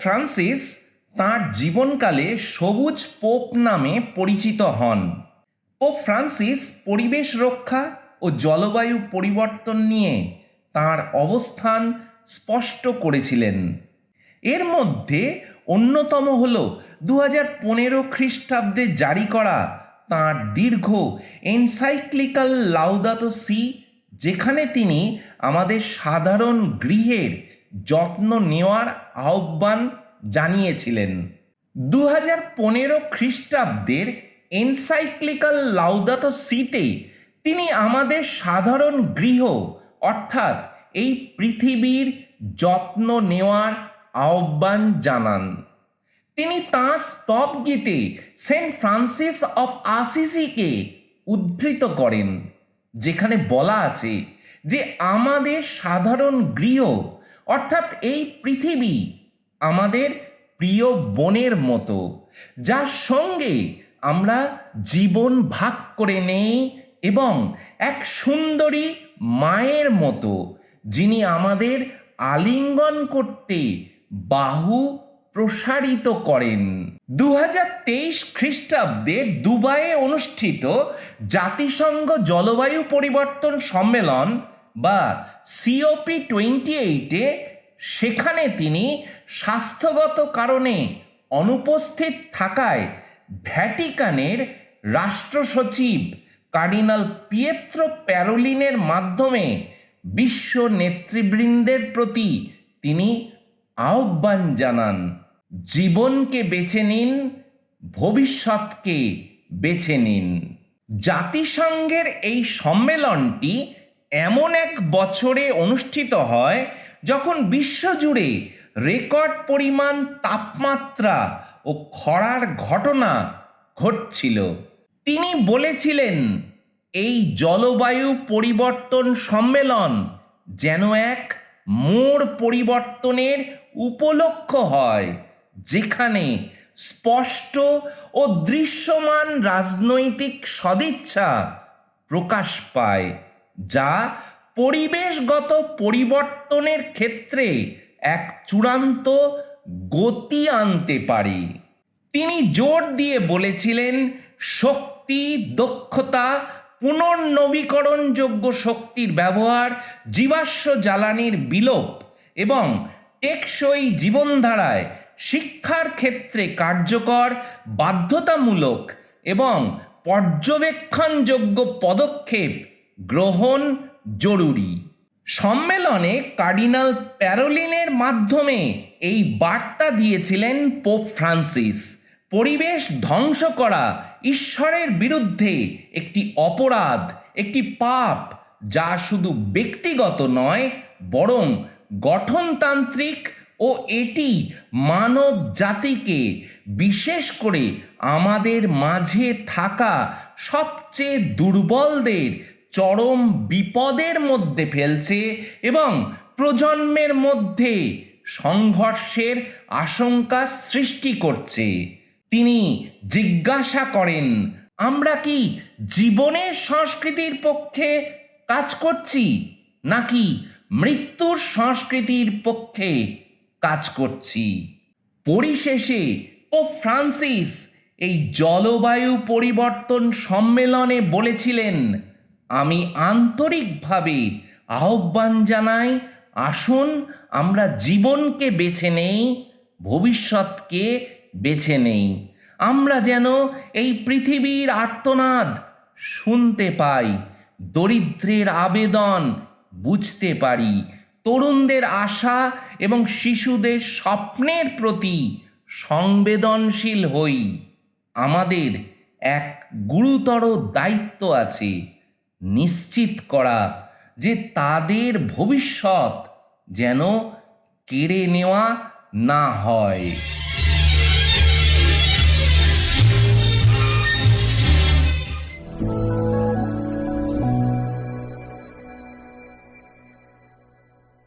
Francis তাঁর জীবনকালে সবুজ pope নামে পরিচিত হন। পোপ ফ্রান্সিস পরিবেশ রক্ষা ও জলবায়ু পরিবর্তন নিয়ে তার অবস্থান স্পষ্ট করেছিলেন। এর মধ্যে অন্যতম হল দু হাজার পনেরো খ্রিস্টাব্দে জারি করা তাঁর দীর্ঘ এনসাইক্লিক্যাল লাউদাতো সি যেখানে তিনি আমাদের সাধারণ গৃহের যত্ন নেওয়ার আহ্বান জানিয়েছিলেন। দু হাজার পনেরো খ্রিস্টাব্দের এনসাইক্লিক্যাল লাউদাতো সিটে তিনি আমাদের সাধারণ গৃহ, অর্থাৎ এই পৃথিবীর যত্ন নেওয়ার আহ্বান জানান। তিনি তাঁর স্তব গীতে সেন্ট ফ্রান্সিস অফ আসিসিকে উদ্ধৃত করেন, যেখানে বলা আছে যে, আমাদের সাধারণ গৃহ অর্থাৎ এই পৃথিবী আমাদের প্রিয় বোনের মতো, যার সঙ্গে আমরা জীবন ভাগ করে নেই এবং এক সুন্দরী মায়ের মতো, যিনি আমাদের আলিঙ্গন করতে বাহু প্রসারিত করেন। দু হাজার তেইশ খ্রিস্টাব্দে দুবাইয়ে অনুষ্ঠিত জাতিসংঘ জলবায়ু পরিবর্তন সম্মেলন বা সিওপি টোয়েন্টি এইটে সেখানে তিনি স্বাস্থ্যগত কারণে অনুপস্থিত থাকায় ভ্যাটিকানের রাষ্ট্র সচিব কার্ডিনাল পিয়েত্রো প্যারোলিনের মাধ্যমে বিশ্ব নেতৃবৃন্দের প্রতি তিনি আহ্বান জানান, জীবনকে বেছে নিন, ভবিষ্যৎকে বেছে নিন। জাতিসংঘের এই সম্মেলনটি এমন এক বছরে অনুষ্ঠিত হয় যখন বিশ্বজুড়ে রেকর্ড পরিমাণ, তাপমাত্রা ও খরার ঘটনা ঘটছিল। তিনি বলেছিলেন, এই জলবায়ু পরিবর্তন সম্মেলন যেন এক মোড় পরিবর্তনের উপলক্ষ হয়, যেখানে স্পষ্ট ও দৃশ্যমান রাজনৈতিক সদিচ্ছা প্রকাশ পায়। যা পরিবেশগত পরিবর্তনের ক্ষেত্রে এক চূড়ান্ত গতি আনতে পারে। তিনি জোর দিয়ে বলেছিলেন, শক্তি, দক্ষতা, পুনর্নবীকরণযোগ্য শক্তির ব্যবহার, জীবাশ্ম জ্বালানির বিলোপ এবং টেকসই জীবনধারায় শিক্ষার ক্ষেত্রে কার্যকর, বাধ্যতামূলক এবং পর্যবেক্ষণযোগ্য পদক্ষেপ গ্রহণ জরুরি। সম্মেলনে কার্ডিনাল প্যারোলিনের মাধ্যমে এই বার্তা দিয়েছিলেন পোপ ফ্রান্সিস। পরিবেশ ধ্বংস করা ঈশ্বরের বিরুদ্ধে একটি অপরাধ, একটি পাপ, যা শুধু ব্যক্তিগত নয়, বরং গঠনতান্ত্রিক ও এটি মানব জাতিকে বিশেষ করে আমাদের মাঝে থাকা সবচেয়ে দুর্বলদের চরম বিপদের মধ্যে ফেলছে এবং প্রজন্মের মধ্যে সংঘর্ষের আশঙ্কা সৃষ্টি করছে। তিনি জিজ্ঞাসা করেন, আমরা কি জীবনের সংস্কৃতির পক্ষে কাজ করছি, নাকি মৃত্যুর সংস্কৃতির পক্ষে কাজ করছি? পরিশেষে ও ফ্রান্সিস এই জলবায়ু পরিবর্তন সম্মেলনে বলেছিলেন আমি আন্তরিকভাবে আহ্বান জানাই, আসুন আমরা জীবনকে বেছে নেই, ভবিষ্যৎকে বেছে নেই। আমরা যেন এই পৃথিবীর আর্তনাদ শুনতে পাই, দরিদ্রের আবেদন বুঝতে পারি, তরুণদের আশা এবং শিশুদের স্বপ্নের প্রতি সংবেদনশীল হই। আমাদের এক গুরুতর দায়িত্ব আছে নিশ্চিত করা যে তাদের ভবিষ্যৎ যেন কেড়ে নেওয়া না হয়।